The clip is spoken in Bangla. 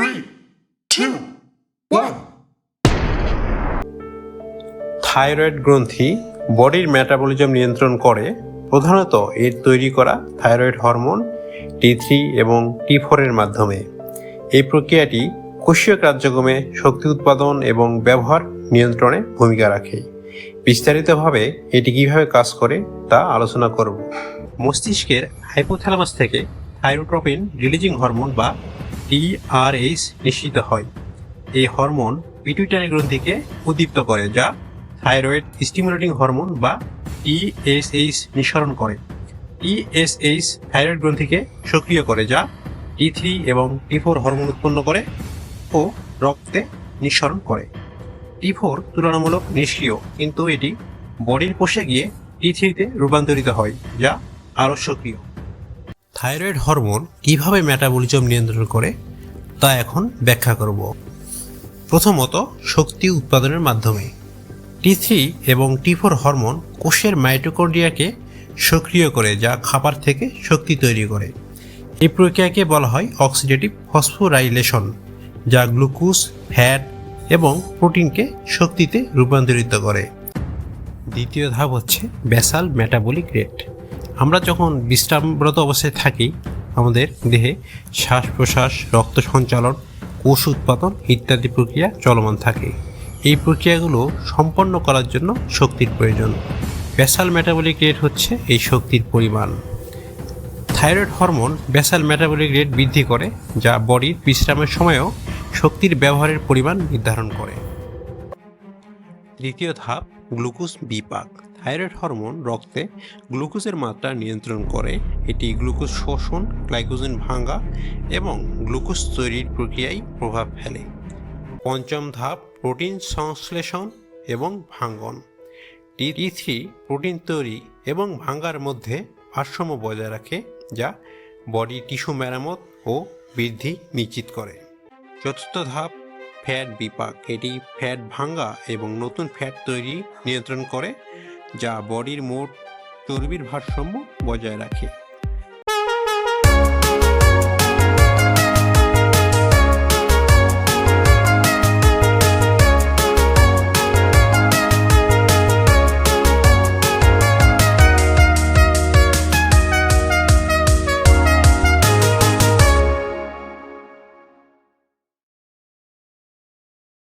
Three, two, one. থাইরয়েড গ্রন্থি বডির মেটাবলিজম নিয়ন্ত্রণ করে। প্রধানত এর তৈরি করা থাইরয়েড হরমোন টি থ্রি এবং টি ফোরের মাধ্যমে। এই প্রক্রিয়াটি কোষীয় কার্যক্রমে শক্তি উৎপাদন এবং ব্যবহার নিয়ন্ত্রণে ভূমিকা রাখে। বিস্তারিতভাবে এটি কীভাবে কাজ করে তা আলোচনা করব। মস্তিষ্কের হাইপোথ্যালামাস থেকে থাইরোট্রপিন রিলিজিং হরমোন বা টিআরএইচ নিশ্চিত হয়। এই হরমোন পিটুইটারি গ্রন্থিকে উদ্দীপ্ত করে, যা থাইরয়েড স্টিমুলেটিং হরমোন বা টিএসএইচ নিঃসরণ করে। টিএসএইচ থাইরয়েড গ্রন্থিকে সক্রিয় করে, যা টি থ্রি এবং টি ফোর হরমোন উৎপন্ন করে ও রক্তে নিঃসরণ করে। টি ফোর তুলনামূলক নিষ্ক্রিয়, কিন্তু এটি বডির কোষে গিয়ে টি থ্রিতে রূপান্তরিত হয়, যা আরও সক্রিয়। থাইরয়েড হরমোন কীভাবে মেটাবলিজম নিয়ন্ত্রণ করে, তা এখন ব্যাখ্যা করব। প্রথমত, শক্তি উৎপাদনের মাধ্যমে। টি থ্রি এবং টি ফোর হরমোন কোষের মাইটোকন্ড্রিয়াকে সক্রিয় করে, যা খাবার থেকে শক্তি তৈরি করে। এই প্রক্রিয়াকে বলা হয় অক্সিডেটিভ ফসফোরাইলেশন যা গ্লুকোজ ফ্যাট এবং প্রোটিনকে শক্তিতে রূপান্তরিত করে। দ্বিতীয় ধাপ হচ্ছে ব্যাসাল মেটাবলিক রেট আমরা যখন বিশ্রামরত অবস্থায় থাকি, আমাদের দেহে শ্বাস প্রশ্বাস রক্ত সঞ্চালন, কোষ উৎপাদন ইত্যাদি প্রক্রিয়া চলমান থাকে। এই প্রক্রিয়াগুলো সম্পন্ন করার জন্য শক্তির প্রয়োজন। ব্যাসাল মেটাবলিক রেট হচ্ছে এই শক্তির পরিমাণ। Thyroid hormone basal metabolic rate বৃদ্ধি করে, যা বডির বিশ্রামের সময়ও শক্তির ব্যবহারের পরিমাণ নির্ধারণ করে। তৃতীয় ধাপ, গ্লুকোজ বিপাক। থাইরয়েড হরমোন রক্তে গ্লুকোজের মাত্রা নিয়ন্ত্রণ করে। এটি গ্লুকোজ শোষণ, গ্লাইকোজেন ভাঙ্গা এবং গ্লুকোজ তৈরির প্রক্রিয়ায় প্রভাব ফেলে। পঞ্চম ধাপ, প্রোটিন সংশ্লেষণ এবং ভাঙ্গন। টি থ্রি, প্রোটিন তৈরি এবং ভাঙ্গার মধ্যে ভারসাম্য বজায় রাখে, যা বডি টিস্যু মেরামত ও বৃদ্ধি নিশ্চিত করে। চতুর্থ ধাপ, ফ্যাট বিপাক। এটি ফ্যাট ভাঙ্গা এবং নতুন ফ্যাট তৈরি নিয়ন্ত্রণ করে। যা বডির মোট চর্বির ভারসাম্য বজায় রাখে।